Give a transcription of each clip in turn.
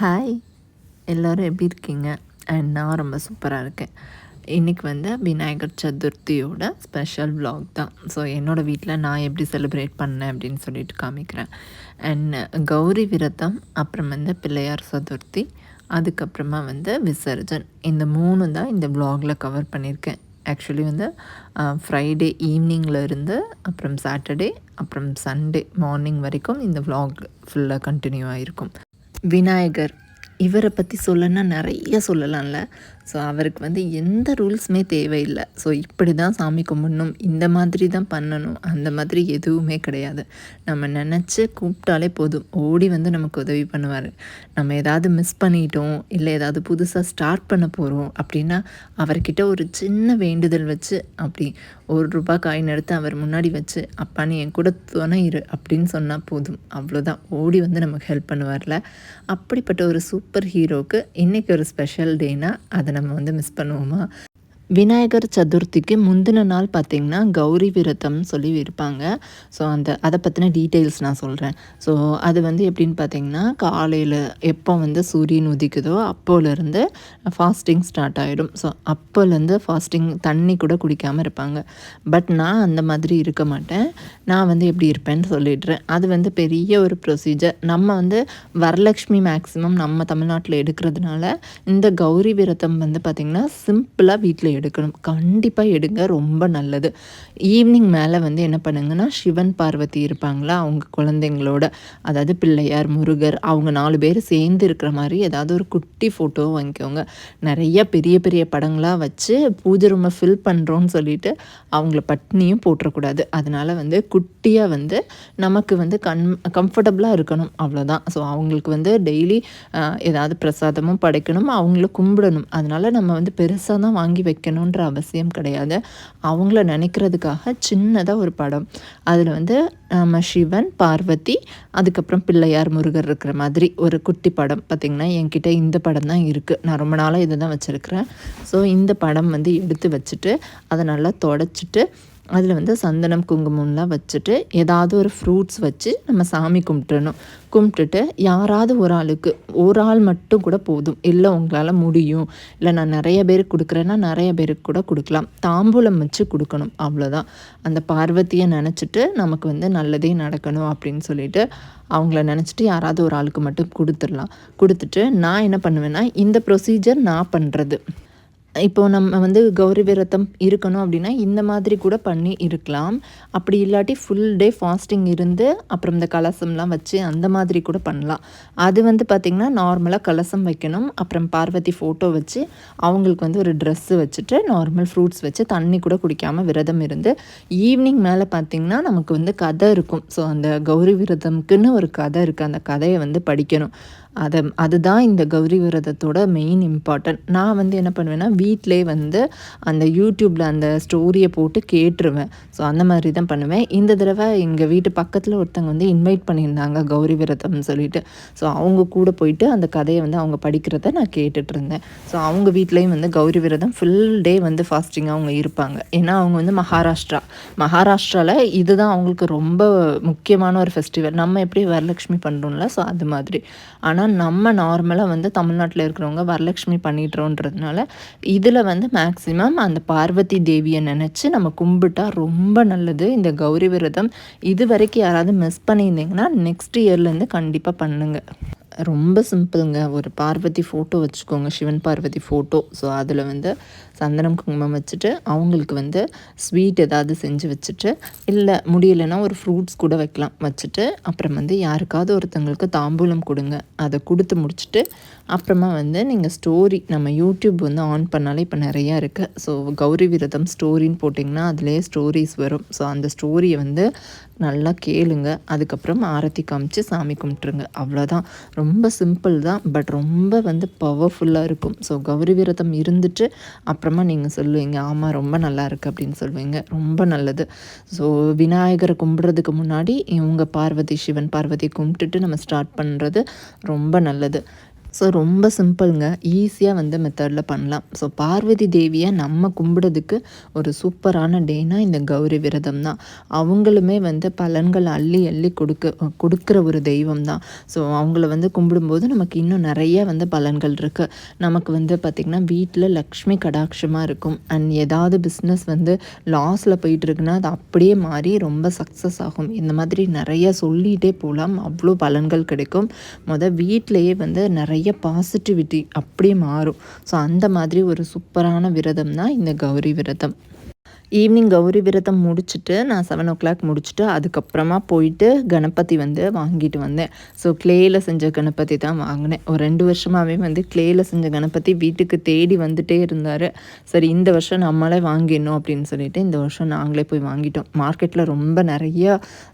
Hi எல்லோரும் எப்படி இருக்கீங்க? அண்ட் நான் ரொம்ப சூப்பராக இருக்கேன். இன்றைக்கி வந்து விநாயகர் சதுர்த்தியோட ஸ்பெஷல் விலாக் தான். ஸோ என்னோடய வீட்டில் நான் எப்படி செலிப்ரேட் பண்ணேன் அப்படின்னு சொல்லிட்டு காமிக்கிறேன். அண்ட் கௌரி விரதம் அப்புறம் வந்து பிள்ளையார் சதுர்த்தி அதுக்கப்புறமா வந்து விசர்ஜன். இந்த மூணு தான் இந்த விலாகில் கவர் பண்ணியிருக்கேன். ஆக்சுவலி வந்து ஃப்ரைடே ஈவினிங்கில் இருந்து அப்புறம் சாட்டர்டே அப்புறம் சண்டே மார்னிங் வரைக்கும் இந்த விலாக் ஃபுல்லாக கண்டினியூ ஆகிருக்கும் விநாயகர். இவரை பற்றி சொல்லணும்னா நிறைய சொல்லலாம்ல. ஸோ அவருக்கு வந்து எந்த ரூல்ஸுமே தேவையில்லை. ஸோ இப்படி தான் சாமி கும்பிடணும். இந்த மாதிரி தான் பண்ணணும். அந்த மாதிரி எதுவுமே கிடையாது. நம்ம நினச்சி கூப்பிட்டாலே போதும். ஓடி வந்து நமக்கு உதவி பண்ணுவார். நம்ம ஏதாவது மிஸ் பண்ணிட்டோம். இல்லை ஏதாவது புதுசாக ஸ்டார்ட் பண்ண போகிறோம் அப்படின்னா அவர்கிட்ட ஒரு சின்ன வேண்டுதல் வச்சு அப்படி ஒரு ரூபா காயின் எடுத்து அவர் முன்னாடி வச்சு அப்பா நீ என் கூட துணை இரு அப்படின்னு சொன்னால் போதும். அவ்வளோதான் ஓடி வந்து நமக்கு ஹெல்ப் பண்ணுவார்ல. அப்படிப்பட்ட ஒரு சூப்பர் ஹீரோக்கு இன்றைக்கி ஒரு ஸ்பெஷல் டேனால் அதை நம்ம வந்து மிஸ் பண்ணுவோமா? விநாயகர் சதுர்த்திக்கு முந்தின நாள் பார்த்திங்கன்னா கௌரி விரதம்னு சொல்லி இருப்பாங்க. ஸோ அந்த அதை பற்றின டீட்டெயில்ஸ் நான் சொல்கிறேன் ஸோ அது வந்து எப்படின்னு பார்த்தீங்கன்னா காலையில் எப்போ வந்து சூரியன் உதிக்குதோ அப்போலேருந்து ஃபாஸ்டிங் ஸ்டார்ட் ஆகிடும் ஸோ அப்போலேருந்து ஃபாஸ்டிங் தண்ணி கூட குடிக்காமல் இருப்பாங்க. பட் நான் அந்த மாதிரி இருக்க மாட்டேன். நான் வந்து எப்படி இருப்பேன்னு சொல்லிடுறேன். அது வந்து பெரிய ஒரு ப்ரொசீஜர் நம்ம வந்து வரலக்ஷ்மி மேக்ஸிமம் நம்ம தமிழ்நாட்டில் எடுக்கிறதுனால இந்த கௌரி விரதம் வந்து பார்த்திங்கன்னா சிம்பிளாக வீட்டில் எடுக்கணும். கண்டிப்பாக எடுங்க. ரொம்ப நல்லது. ஈவினிங் மேலே வந்து என்ன பண்ணுங்கன்னா சிவன் பார்வதி இருப்பாங்களா? அவங்க குழந்தைங்களோட. அதாவது பிள்ளையார் முருகர் அவங்க நாலு பேர் சேர்ந்து இருக்கிற மாதிரி ஏதாவது ஒரு குட்டி ஃபோட்டோ வாங்கிக்கோங்க. நிறைய பெரிய பெரிய படங்களாக வச்சு பூஜை ரூமை ஃபில் பண்ணுறோன்னு சொல்லிட்டு அவங்கள பட்னியும் போட்டுறக்கூடாது. அதனால் வந்து குட்டியாக வந்து நமக்கு வந்து கன் கம்ஃபர்டபுளாக இருக்கணும். அவ்வளோதான் ஸோ அவங்களுக்கு வந்து டெய்லி ஏதாவது பிரசாதமும் படைக்கணும். அவங்கள கும்பிடணும். அதனால் நம்ம வந்து பெருசாக தான் வாங்கி வைக்கணுன்ற அவசியம் கிடையாது. அவங்கள நினைக்கிறதுக்காக சின்னதாக ஒரு படம். அதில் வந்து நம்ம சிவன் பார்வதி அதுக்கப்புறம் பிள்ளையார் முருகர் இருக்கிற மாதிரி ஒரு குட்டி படம். பார்த்திங்கன்னா என்கிட்ட இந்த படம் தான் இருக்குது நான் ரொம்ப நாளாக இதை தான் வச்சுருக்கிறேன். ஸோ இந்த படம் வந்து எடுத்து வச்சுட்டு அதை நல்லா தொடச்சிட்டு அதில் வந்து சந்தனம் குங்குமம்லாம் வச்சுட்டு ஏதாவது ஒரு ஃப்ரூட்ஸ் வச்சு நம்ம சாமி கும்பிட்டுறணும். கும்பிட்டுட்டு யாராவது ஒரு ஆளுக்கு ஒரு ஆள் மட்டும் கூட போதும். இல்லை உங்களால் முடியும். இல்லை நான் நிறைய பேருக்கு கொடுக்குறேன்னா நிறைய பேருக்கு கூட கொடுக்கலாம். தாம்பூலம் வச்சு கொடுக்கணும் அவ்வளோதான் அந்த பார்வதியை நினச்சிட்டு நமக்கு வந்து நல்லதே நடக்கணும் அப்படின்னு சொல்லிட்டு அவங்கள நினச்சிட்டு யாராவது ஒரு ஆளுக்கு மட்டும் கொடுத்துடலாம். கொடுத்துட்டு நான் என்ன பண்ணுவேன்னா இந்த ப்ரொசீஜர் நான் பண்ணுறது இப்போ நம்ம வந்து கௌரி விரதம் இருக்கணும் அப்படின்னா இந்த மாதிரி கூட பண்ணி இருக்கலாம். அப்படி இல்லாட்டி ஃபுல் டே ஃபாஸ்டிங் இருந்து அப்புறம் இந்த கலசம்லாம் வச்சு அந்த மாதிரி கூட பண்ணலாம். அது வந்து பார்த்திங்கன்னா நார்மலாக கலசம் வைக்கணும். அப்புறம் பார்வதி ஃபோட்டோ வச்சு அவங்களுக்கு வந்து ஒரு ட்ரெஸ்ஸு வச்சுட்டு நார்மல் ஃப்ரூட்ஸ் வச்சு தண்ணி கூட குடிக்காமல் விரதம் இருந்து ஈவினிங் மேலே பார்த்திங்கன்னா நமக்கு வந்து கதை இருக்கும். ஸோ அந்த கௌரி விரதம்க்குன்னு ஒரு கதை இருக்குது அந்த கதையை வந்து படிக்கணும். அதை அதுதான் இந்த கௌரி விரதத்தோட மெயின் இம்பார்ட்டன்ட் நான் வந்து என்ன பண்ணுவேன்னா வீட்டிலே வந்து அந்த யூடியூப்பில் அந்த ஸ்டோரியை போட்டு கேட்டுருவேன். ஸோ அந்த மாதிரி தான் பண்ணுவேன். இந்த தடவை எங்கள் வீட்டு பக்கத்தில் ஒருத்தவங்க வந்து இன்வைட் பண்ணியிருந்தாங்க கௌரி விரதம்னு சொல்லிட்டு. ஸோ அவங்க கூட போயிட்டு அந்த கதையை வந்து அவங்க படிக்கிறத நான் கேட்டுட்டு இருந்தேன் ஸோ அவங்க வீட்லேயும் வந்து கௌரி விரதம் ஃபுல் டே வந்து ஃபாஸ்டிங்காக அவங்க இருப்பாங்க. ஏன்னா அவங்க வந்து மகாராஷ்டிரா. மகாராஷ்டிராவில் இதுதான் அவங்களுக்கு ரொம்ப முக்கியமான ஒரு ஃபெஸ்டிவல் நம்ம எப்படி வரலட்சுமி பண்ணுறோம்ல ஸோ அது மாதிரி. ஆனால் ஆனால் நம்ம நார்மலாக வந்து தமிழ்நாட்டில் இருக்கிறவங்க வரலட்சுமி பண்ணிடுறோன்றதுனால இதில் வந்து மேக்ஸிமம் அந்த பார்வதி தேவியை நினச்சி நம்ம கும்பிட்டா ரொம்ப நல்லது. இந்த கௌரி விரதம் இது வரைக்கும் யாராவது மிஸ் பண்ணியிருந்தீங்கன்னா நெக்ஸ்ட் இயர்லேருந்து கண்டிப்பாக பண்ணுங்கள் ரொம்ப சிம்பிளுங்க ஒரு பார்வதி ஃபோட்டோ வச்சுக்கோங்க. சிவன் பார்வதி ஃபோட்டோ ஸோ அதில் வந்து சந்தனம் குங்குமம் வச்சுட்டு அவங்களுக்கு வந்து ஸ்வீட் ஏதாவது செஞ்சு வச்சுட்டு இல்லை முடியலைன்னா ஒரு ஃப்ரூட்ஸ் கூட வைக்கலாம். வச்சுட்டு அப்புறம் வந்து யாருக்காவது ஒருத்தங்களுக்கு தாம்பூலம் கொடுங்க. அதை கொடுத்து முடிச்சுட்டு அப்புறமா வந்து நீங்கள் ஸ்டோரி நம்ம யூடியூப் வந்து ஆன் பண்ணாலே இப்போ நிறையா இருக்குது ஸோ கௌரி விரதம் ஸ்டோரின்னு போட்டிங்கன்னா அதிலே ஸ்டோரிஸ் வரும். ஸோ அந்த ஸ்டோரியை வந்து நல்லா கேளுங்க. அதுக்கப்புறம் ஆரத்தி காமிச்சு சாமி கும்பிட்ருங்க அவ்வளோதான். ரொம்ப சிம்பிள் தான் பட் ரொம்ப வந்து பவர்ஃபுல்லாக இருக்கும். ஸோ கௌரி விரதம் இருந்துட்டு அப்புறமா நீங்கள் சொல்லுவீங்க ஆமாம் ரொம்ப நல்லா இருக்குது அப்படின்னு சொல்லுவீங்க. ரொம்ப நல்லது. ஸோ விநாயகரை கும்பிட்றதுக்கு முன்னாடி இவங்க பார்வதி சிவன் பார்வதி கும்பிட்டுட்டு நம்ம ஸ்டார்ட் பண்ணுறது ரொம்ப நல்லது. ஸோ ரொம்ப சிம்பிளுங்க ஈஸியாக வந்து மெத்தடில் பண்ணலாம். ஸோ பார்வதி தேவியை நம்ம கும்பிடுறதுக்கு ஒரு சூப்பரான டேனா இந்த கௌரி விரதம் தான். அவங்களுமே வந்து பலன்கள் அள்ளி அள்ளி கொடுக்க கொடுக்குற ஒரு தெய்வம் தான். ஸோ அவங்கள வந்து கும்பிடும்போது நமக்கு இன்னும் நிறைய வந்து பலன்கள் இருக்குது நமக்கு வந்து பார்த்திங்கன்னா வீட்டில் லக்ஷ்மி கடாட்சமாக இருக்கும். அண்ட் ஏதாவது பிஸ்னஸ் வந்து லாஸில் போயிட்டுருக்குன்னா அது அப்படியே மாறி ரொம்ப சக்ஸஸ் ஆகும். இந்த மாதிரி நிறைய சொல்லிகிட்டே போகலாம் அவ்வளோ பலன்கள் கிடைக்கும். மொதல் வீட்டிலையே வந்து நிறைய நிறைய பாசிட்டிவிட்டி அப்படியே மாறும். ஸோ அந்த மாதிரி ஒரு சூப்பரான விரதம் தான் இந்த கௌரி விரதம். ஈவினிங் கௌரி விரதம் முடிச்சுட்டு நான் செவன் ஓ கிளாக் முடிச்சுட்டு அதுக்கப்புறமா போயிட்டு கணபதி வந்து வாங்கிட்டு வந்தேன். ஸோ கிளேயில் செஞ்ச கணபதி தான் வாங்கினேன். ஒரு ரெண்டு வருஷமாகவே வந்து கிளேயில் செஞ்ச கணபதி வீட்டுக்கு தேடி வந்துட்டே இருந்தார். சரி இந்த வருஷம் நம்மளே வாங்கிடணும் அப்படின்னு சொல்லிட்டு இந்த வருஷம் நாங்களே போய் வாங்கிட்டோம். மார்க்கெட்டில் ரொம்ப நிறையா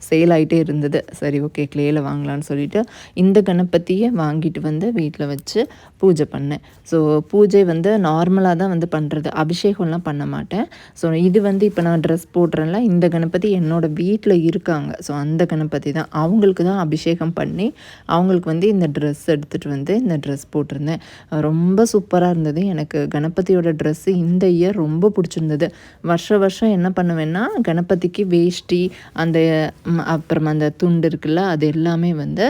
சேல் ஆகிட்டே இருந்தது. சரி ஓகே கிளேயில் வாங்கலான்னு சொல்லிட்டு இந்த கணபதியை வாங்கிட்டு வந்து வீட்டில் வச்சு பூஜை பண்ணேன். ஸோ பூஜை வந்து நார்மலாக தான் வந்து பண்ணுறது அபிஷேகம்லாம் பண்ண மாட்டேன். ஸோ இது வந்து இப்போ நான் ட்ரெஸ் போடுறேன்ல இந்த கணபதி என்னோடய வீட்டில் இருக்காங்க. ஸோ அந்த கணபதி தான். அவங்களுக்கு தான் அபிஷேகம் பண்ணி அவங்களுக்கு வந்து இந்த ட்ரெஸ் எடுத்துகிட்டு வந்து இந்த ட்ரெஸ் போட்டிருந்தேன். ரொம்ப சூப்பராக இருந்தது. எனக்கு கணபதியோட ட்ரெஸ்ஸு இந்த இயர் ரொம்ப பிடிச்சிருந்தது. வருஷ வருஷம் என்ன பண்ணுவேன்னா கணபதிக்கு வேஷ்டி அந்த அப்புறம் அந்த துண்டு இருக்குல்ல அது எல்லாமே வந்து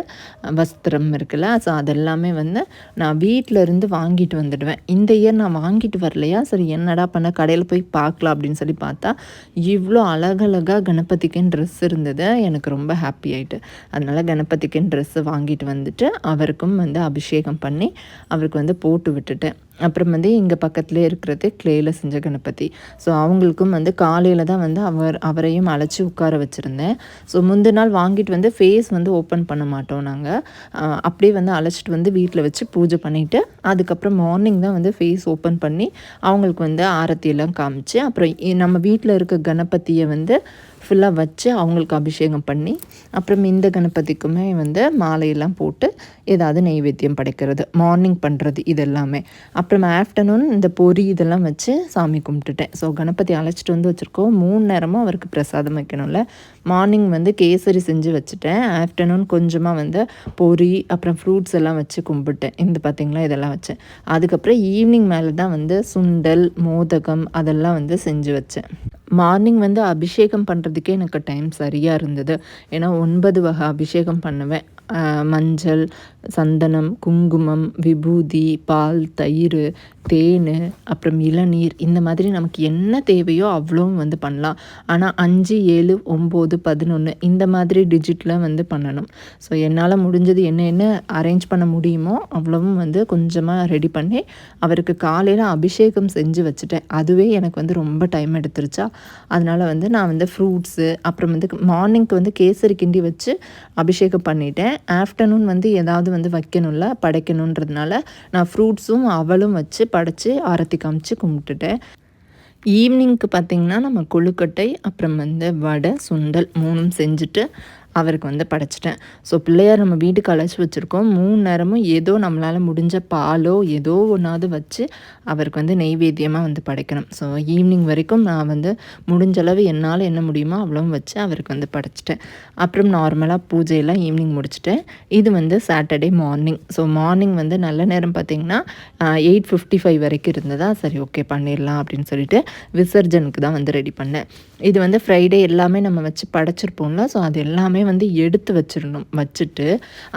வஸ்திரம் இருக்குல்ல ஸோ அதெல்லாமே வந்து நான் வீட்டிலருந்து வாங்கிட்டு வந்துடுவேன். இந்த இயர் நான் வாங்கிட்டு வரலையா? சரி என்னடா பண்ண? கடையில் போய் பார்க்கலாம் அப்படின்னு சொல்லி பார்த்தா இவ்வளோ அழகழகாக கணபதிக்குன்னு ட்ரெஸ் இருந்தது. எனக்கு ரொம்ப ஹாப்பி ஆகிட்டு அதனால் கணபதிக்குன்னு ட்ரெஸ்ஸு வாங்கிட்டு வந்துட்டு அவருக்கும் வந்து அபிஷேகம் பண்ணி அவருக்கு வந்து போட்டு விட்டுட்டேன். அப்புறம் வந்து இங்கே பக்கத்துலேயே இருக்கிறது கிளேயில் செஞ்ச கணபதி. ஸோ அவங்களுக்கும் வந்து காலையில் தான் வந்து அவர் அவரையும் அழைச்சி உட்கார வச்சுருந்தேன். ஸோ முந்தின நாள் வாங்கிட்டு வந்து ஃபேஸ் வந்து ஓப்பன் பண்ண மாட்டோம் நாங்கள் அப்படியே வந்து அழைச்சிட்டு வந்து வீட்டில் வச்சு பூஜை பண்ணிவிட்டு அதுக்கப்புறம் மார்னிங் தான் வந்து ஃபேஸ் ஓப்பன் பண்ணி அவங்களுக்கு வந்து ஆரத்தியெல்லாம் காமிச்சு அப்புறம் நம்ம வீட்டில் இருக்க கணபதியை வந்து ஃபுல்லாக வச்சு அவங்களுக்கு அபிஷேகம் பண்ணி அப்புறம் இந்த கணபதிக்குமே வந்து மாலையெல்லாம் போட்டு ஏதாவது நெய்வேத்தியம் படைக்கிறது மார்னிங் பண்ணுறது இதெல்லாமே. அப்புறம் ஆஃப்டர்நூன் இந்த பொறி இதெல்லாம் வச்சு சாமி கும்பிட்டுட்டேன். ஸோ கணபதி அழைச்சிட்டு வந்து வச்சுருக்கோம். மூணு நேரமும் அவருக்கு பிரசாதம் வைக்கணும்ல. மார்னிங் வந்து கேசரி செஞ்சு வச்சுட்டேன். ஆஃப்டர்நூன் கொஞ்சமாக வந்து பொறி அப்புறம் ஃப்ரூட்ஸ் எல்லாம் வச்சு கும்பிட்டேன். இந்த பார்த்திங்களா இதெல்லாம் வச்சேன் அதுக்கப்புறம் ஈவினிங் மேலே தான் வந்து சுண்டல் மோதகம் அதெல்லாம் வந்து செஞ்சு வச்சேன். மார்னிங் வந்து அபிஷேகம் பண்ணுறதுக்கே எனக்கு டைம் சரியாக இருந்தது. ஏன்னா ஒன்பது வகை அபிஷேகம் பண்ணுவேன். மஞ்சள் சந்தனம் குங்குமம் விபூதி பால் தயிர் தேன் அப்புறம் இளநீர் இந்த மாதிரி நமக்கு என்ன தேவையோ அவ்வளோவும் வந்து பண்ணலாம். ஆனால் அஞ்சு ஏழு ஒம்பது பதினொன்று இந்த மாதிரி டிஜிட்டில் வந்து பண்ணணும். ஸோ என்னால் முடிஞ்சது என்ன என்ன அரேஞ்ச் பண்ண முடியுமோ அவ்வளவும் வந்து கொஞ்சமாக ரெடி பண்ணி அவருக்கு காலையில் அபிஷேகம் செஞ்சு வச்சுட்டேன். அதுவே எனக்கு வந்து ரொம்ப டைம் எடுத்துருச்சா. அதனால் வந்து நான் வந்து ஃப்ரூட்ஸு அப்புறம் வந்து மார்னிங்க்கு வந்து கேசரி கிண்டி வச்சு அபிஷேகம் பண்ணிட்டேன். ஆஃப்டர்நூன் வந்து ஏதாவது வந்து வைக்கணும்ல படைக்கணுன்றதுனால நான் ஃப்ரூட்ஸும் அவளும் வச்சு படைச்சி ஆரத்தி காமிச்சு கும்பிட்டுட்டேன். ஈவினிங்க்கு பார்த்திங்கன்னா நம்ம கொழுக்கட்டை அப்புறம் வந்து வடை சுண்டல் மூணும் செஞ்சுட்டு அவருக்கு வந்து படைச்சிட்டேன். ஸோ பிள்ளையார் நம்ம வீட்டுக்கு அழைச்சி வச்சுருக்கோம். மூணு நேரமும் ஏதோ நம்மளால் முடிஞ்ச பாலோ ஏதோ ஒன்றாவது வச்சு அவருக்கு வந்து நெய்வேத்தியமாக வந்து படைக்கணும். ஸோ ஈவினிங் வரைக்கும் நான் வந்து முடிஞ்சளவு என்னால் என்ன முடியுமோ அவ்வளவும் வச்சு அவருக்கு வந்து படைச்சிட்டேன். அப்புறம் நார்மலாக பூஜையெல்லாம் ஈவினிங் முடிச்சுட்டேன். இது வந்து சாட்டர்டே மார்னிங் ஸோ மார்னிங் வந்து நல்ல நேரம் பார்த்திங்கன்னா எயிட் ஃபிஃப்டி ஃபைவ் வரைக்கும் இருந்ததா சரி ஓகே பண்ணிடலாம் அப்படின்னு சொல்லிட்டு விசர்ஜனுக்கு தான் வந்து ரெடி பண்ணேன். இது வந்து ஃப்ரைடே எல்லாமே நம்ம வச்சு படைச்சிருப்போம்ல ஸோ அது எல்லாமே வந்து எடுத்து வச்சிடணும் வச்சுட்டு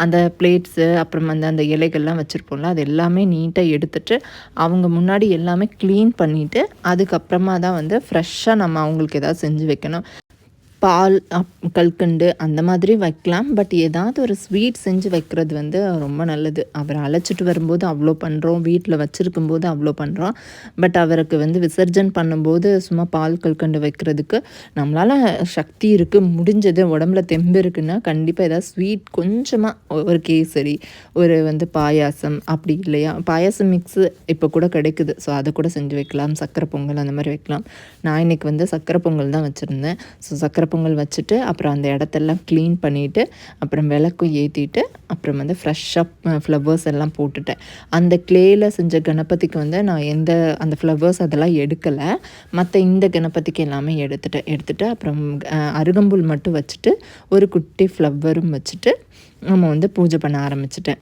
அந்த பிளேட்ஸு அப்புறம் வந்து அந்த இலைகள்லாம் வச்சுருப்போம்ல அது எல்லாமே நீட்டாக எடுத்துட்டு அவங்க முன்னாடி எல்லாமே க்ளீன் பண்ணிவிட்டு அதுக்கப்புறமா தான் வந்து ஃப்ரெஷ்ஷாக நம்ம அவங்களுக்கு ஏதாவது செஞ்சு வைக்கணும். பால் அப் கல்கண்டு அந்த மாதிரி வைக்கலாம். பட் ஏதாவது ஒரு ஸ்வீட் செஞ்சு வைக்கிறது வந்து ரொம்ப நல்லது. அவரை அழைச்சிட்டு வரும்போது அவ்வளோ பண்ணுறோம் வீட்டில் வச்சுருக்கும் போது அவ்வளோ பண்ணுறோம் பட் அவருக்கு வந்து விசர்ஜன் பண்ணும்போது சும்மா பால் கல்கண்டு வைக்கிறதுக்கு நம்மளால் சக்தி இருக்குது முடிஞ்சது உடம்புல தெம்பு இருக்குன்னா கண்டிப்பாக ஏதாவது ஸ்வீட் கொஞ்சமாக ஒரு கேசரி ஒரு வந்து பாயாசம் அப்படி இல்லையா? பாயாசம் மிக்ஸு இப்போ கூட கிடைக்குது. ஸோ அதை கூட செஞ்சு வைக்கலாம். சக்கரை பொங்கல் அந்த மாதிரி வைக்கலாம். நான் இன்றைக்கி வந்து சக்கரை பொங்கல் தான் வச்சுருந்தேன். ஸோ சக்கரை பொங்கல் வச்சுட்டு அப்புறம் அந்த இடத்தெல்லாம் க்ளீன் பண்ணிவிட்டு அப்புறம் விளக்கும் ஏற்றிட்டு அப்புறம் வந்து ஃப்ரெஷ்ஷாக ஃப்ளவர்ஸ் எல்லாம் போட்டுட்டேன். அந்த க்ளேயில் செஞ்ச கணபதிக்கு வந்து நான் எந்த அந்த ஃப்ளவர்ஸ் அதெல்லாம் எடுக்கலை. மற்ற இந்த கணபதிக்கு எல்லாமே எடுத்துட்டேன் எடுத்துகிட்டு அப்புறம் அருகம்புல் மட்டும் வச்சுட்டு ஒரு குட்டி ஃப்ளவரும் வச்சுட்டு நம்ம வந்து பூஜை பண்ண ஆரம்பிச்சிட்டேன்.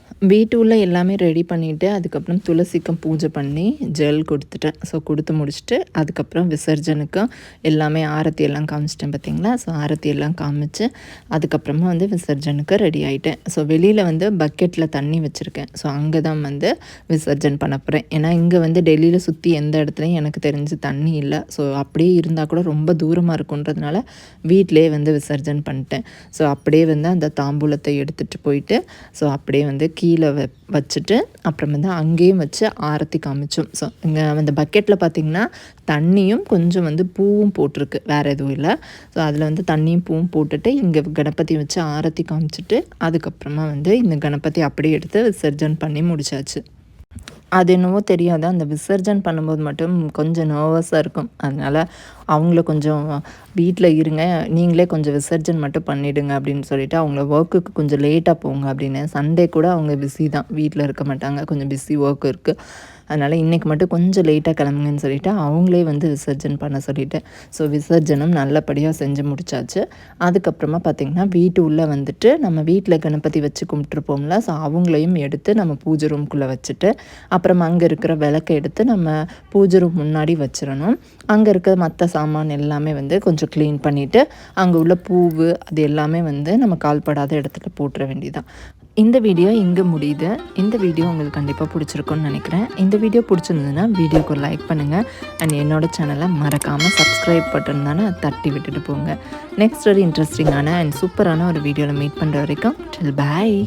வீட்டுள்ள எல்லாமே ரெடி பண்ணிவிட்டு அதுக்கப்புறம் துளசிக்கும் பூஜை பண்ணி ஜெல் கொடுத்துட்டேன். ஸோ கொடுத்து முடிச்சுட்டு அதுக்கப்புறம் விசர்ஜனுக்கும் எல்லாமே ஆரத்தி எல்லாம் காமிச்சிட்டேன் பார்த்தீங்களா ஸோ ஆரத்தி எல்லாம் காமிச்சு அதுக்கப்புறமா வந்து விசர்ஜனுக்கு ரெடி ஆகிட்டேன் ஸோ வெளியில் வந்து பக்கெட்டில் தண்ணி வச்சுருக்கேன். ஸோ அங்கே தான் வந்து விசர்ஜன் பண்ண போகிறேன் ஏன்னா இங்கே வந்து டெல்லியில் சுற்றி எந்த இடத்துலையும் எனக்கு தெரிஞ்சு தண்ணி இல்லை. ஸோ அப்படியே இருந்தால் கூட ரொம்ப தூரமாக இருக்குன்றதுனால வீட்டிலே வந்து விசர்ஜன் பண்ணிட்டேன். ஸோ அப்படியே வந்து அந்த தாம்பூலத்தை எடுத்துகிட்டு போயிட்டு ஸோ அப்படியே வந்து கீ கீழே வ வச்சுட்டு அப்புறம் வந்து அங்கேயும் வச்சு ஆரத்தி காமிச்சோம். ஸோ இங்கே அந்த பக்கெட்டில் பார்த்திங்கன்னா தண்ணியும் கொஞ்சம் வந்து பூவும் போட்டிருக்கு. வேறு எதுவும் இல்லை. ஸோ அதில் வந்து தண்ணியும் பூவும் போட்டுட்டு இங்கே கணபதி வச்சு ஆரத்தி காமிச்சிட்டு அதுக்கப்புறமா வந்து இந்த கணபதி அப்படியே எடுத்து விசர்ஜன் பண்ணி முடிச்சாச்சு. அது என்னவோ தெரியாது. அந்த விசர்ஜன் பண்ணும்போது மட்டும் கொஞ்சம் நர்வஸாக இருக்கும். அதனால் அவங்கள கொஞ்சம் வீட்டில் இருங்க. நீங்களே கொஞ்சம் விசர்ஜன் மட்டும் பண்ணிவிடுங்க அப்படின்னு சொல்லிவிட்டு அவங்கள ஒர்க்குக்கு கொஞ்சம் லேட்டாக போங்க அப்படின்னு. சண்டே கூட அவங்க பிஸி தான். வீட்டில் இருக்க மாட்டாங்க. கொஞ்சம் பிஸி ஒர்க் இருக்குது அதனால் இன்றைக்கி மட்டும் கொஞ்சம் லேட்டாக கிளம்புங்கன்னு சொல்லிவிட்டு அவங்களே வந்து விசர்ஜன் பண்ண சொல்லிவிட்டேன் ஸோ விசர்ஜனம் நல்லபடியாக செஞ்சு முடிச்சாச்சு. அதுக்கப்புறமா பார்த்திங்கன்னா வீட்டு உள்ளே வந்துட்டு நம்ம வீட்டில் கணபதி வச்சு கும்பிட்ருப்போம்ல ஸோ அவங்களையும் எடுத்து நம்ம பூஜை ரூம்குள்ளே வச்சுட்டு அப்புறம் அங்கே இருக்கிற விளக்கை எடுத்து நம்ம பூஜை ரூம் முன்னாடி வச்சிடணும். அங்கே இருக்கிற மற்ற சாமான் எல்லாமே வந்து கொஞ்சம் க்ளீன் பண்ணிவிட்டு அங்கே உள்ள பூவு அது எல்லாமே வந்து நம்ம கால்படாத இடத்துல போட்டுற வேண்டியதான் இந்த வீடியோ இங்கே முடியுது. இந்த வீடியோ உங்களுக்கு கண்டிப்பாக பிடிச்சிருக்குன்னு நினைக்கிறேன். இந்த வீடியோ பிடிச்சிருந்ததுன்னா வீடியோக்கு லைக் பண்ணுங்கள் அண்ட் என்னோடய சேனலை மறக்காமல் சப்ஸ்கிரைப் பட்டன் தானே தட்டி விட்டுட்டு போங்க. நெக்ஸ்ட் ஒரு இன்ட்ரெஸ்டிங்கான அண்ட் சூப்பரான ஒரு வீடியோவில் மீட் பண்ணுற வரைக்கும் டில் பாய்